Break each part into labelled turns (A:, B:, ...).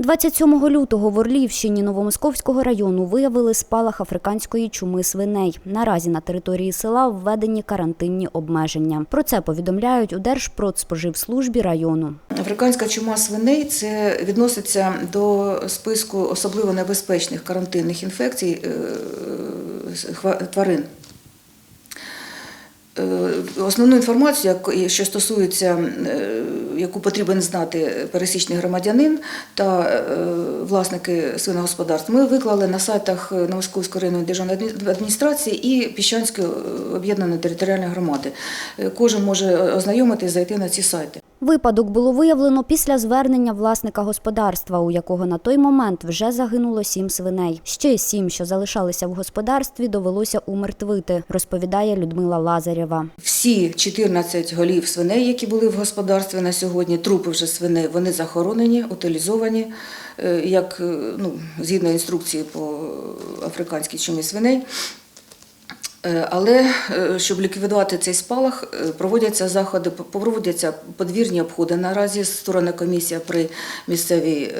A: 27 лютого в Орлівщині Новомосковського району виявили спалах африканської чуми свиней. Наразі на території села введені карантинні обмеження. Про це повідомляють у Держпродспоживслужбі району.
B: Африканська чума свиней це відноситься до списку особливо небезпечних карантинних інфекцій е, тварин. Е, Основну інформацію, що стосується, е, яку потрібен знати пересічний громадянин та е, власники свиногосподарств, ми виклали на сайтах Новосковської районної державної адміністрації і Піщанської е, об'єднаної територіальної громади. Е, Кожен може ознайомитись, зайти на ці сайти.
A: Випадок було виявлено після звернення власника господарства, у якого на той момент вже загинуло сім свиней. Ще сім, що залишалися в господарстві, довелося умертвити, розповідає Людмила Лазарєва.
B: Всі 14 голів свиней, які були в господарстві на сьогодні, трупи вже свиней, вони захоронені, утилізовані, е, як е, ну, згідно інструкції по африканській чумі свиней. Е, Але е, щоб ліквідувати цей спалах, е, проводяться заходи, проводяться подвірні обходи. Наразі створена комісія при місцевій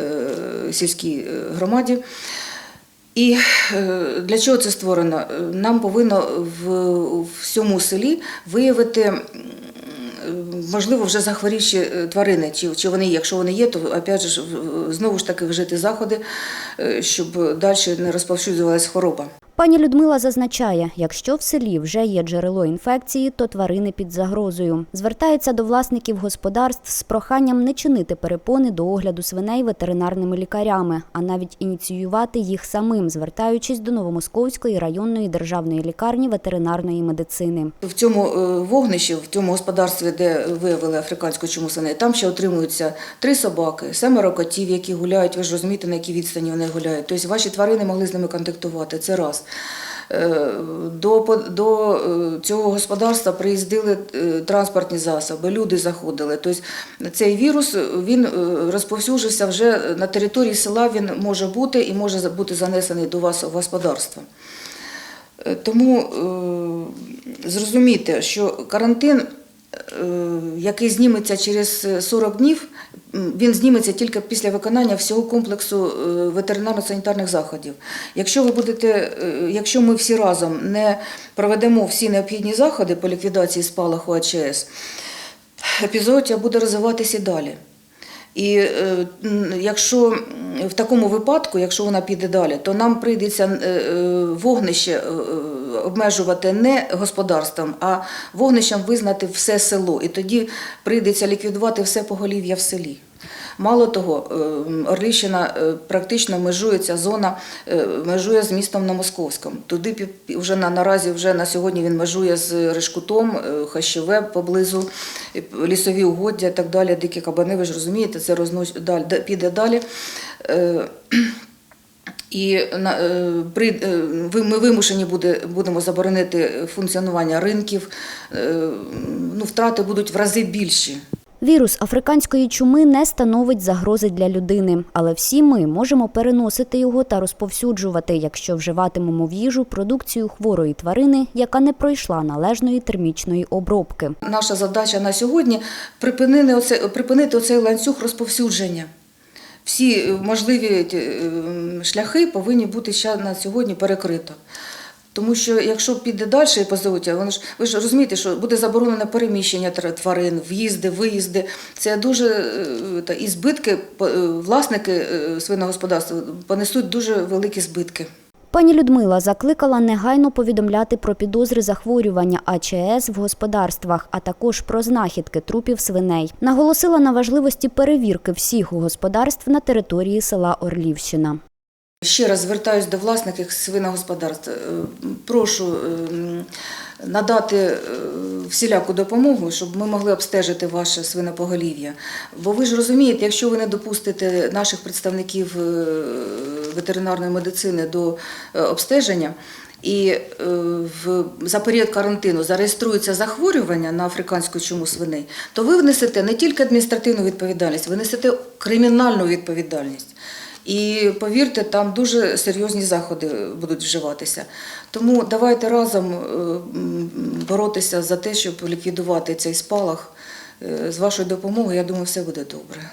B: сільській громаді. І для чого це створено? Нам повинно в всьому селі виявити. Можливо, вже захворівші тварини, чи, чи вони є. Якщо вони є, то опять же, знову ж таки вжити заходи, щоб далі не розповсюджувалася хвороба.
A: Пані Людмила зазначає, якщо в селі вже є джерело інфекції, то тварини під загрозою. Звертається до власників господарств з проханням не чинити перепони до огляду свиней ветеринарними лікарями, а навіть ініціювати їх самим, звертаючись до Новомосковської районної державної лікарні ветеринарної медицини.
B: В цьому е, вогнищі, в цьому господарстві, де виявили африканську чуму свиней, там ще отримуються три собаки, семеро котів, які гуляють. Ви ж розумієте, на якій відстані вони гуляють. Тобто ваші тварини могли з ними контактувати. Це раз. Е, До, до е, цього господарства приїздили е, транспортні засоби, люди заходили. Тобто цей вірус він розповсюджився вже на території села. Він може бути і може бути занесений до вас в господарство. Тому зрозумійте, що карантин, який зніметься через 40 днів, він зніметься тільки після виконання всього комплексу е, ветеринарно-санітарних заходів. Якщо ви будете, е, якщо ми всі разом не проведемо всі необхідні заходи по ліквідації спалаху АЧС, епізодія буде розвиватися далі. І е, якщо в такому випадку, якщо вона піде далі, то нам прийдеться е, е, вогнище е, е, обмежувати не господарством, а вогнищем визнати все село. І тоді прийдеться ліквідувати все поголів'я в селі. Мало того, е, Орлівщина е, практично межує ця зона, е, межує з містом на Московському. Туди вже на, наразі вже на сьогодні він межує з Решкутом, е, Хащеве поблизу, лісові угоддя і так далі, дикі кабани, ви ж розумієте, це рознош... піде далі. І на- е, при, е, ми вимушені буде, будемо заборонити функціонування ринків, е, ну, втрати будуть в рази більші.
A: Вірус африканської чуми не становить загрози для людини, але всі ми можемо переносити його та розповсюджувати, якщо вживатимемо в їжу продукцію хворої тварини, яка не пройшла належної термічної обробки.
B: Наша задача на сьогодні припинити, оце, припинити оцей ланцюг розповсюдження. Всі е, можливі е, шляхи повинні бути ще на сьогодні перекрито. Тому що якщо піде далі позовуття, воно ж ви ж розумієте, що буде заборонене переміщення тварин, в'їзди, виїзди. Це дуже е, та, і збитки власники свиного свиногосподарства понесуть дуже великі збитки.
A: Пані Людмила закликала негайно повідомляти про підозри захворювання АЧС в господарствах, а також про знахідки трупів свиней. Наголосила на важливості перевірки всіх господарств на території села Орлівщина.
B: Ще раз звертаюсь до власників свиногосподарств. Е, Прошу е, надати е, всіляку допомогу, щоб ми могли обстежити ваше свинопоголів'я. Бо ви ж розумієте, якщо ви не допустите наших представників е, ветеринарної медицини до е, обстеження, і е, в, за період карантину зареєструється захворювання на африканську чуму свиней, то ви внесете не тільки адміністративну відповідальність, ви несете кримінальну відповідальність. І повірте, там дуже серйозні заходи будуть вживатися. Тому давайте разом е, боротися за те, щоб ліквідувати цей спалах. Е, З вашою допомогою, я думаю, все буде добре.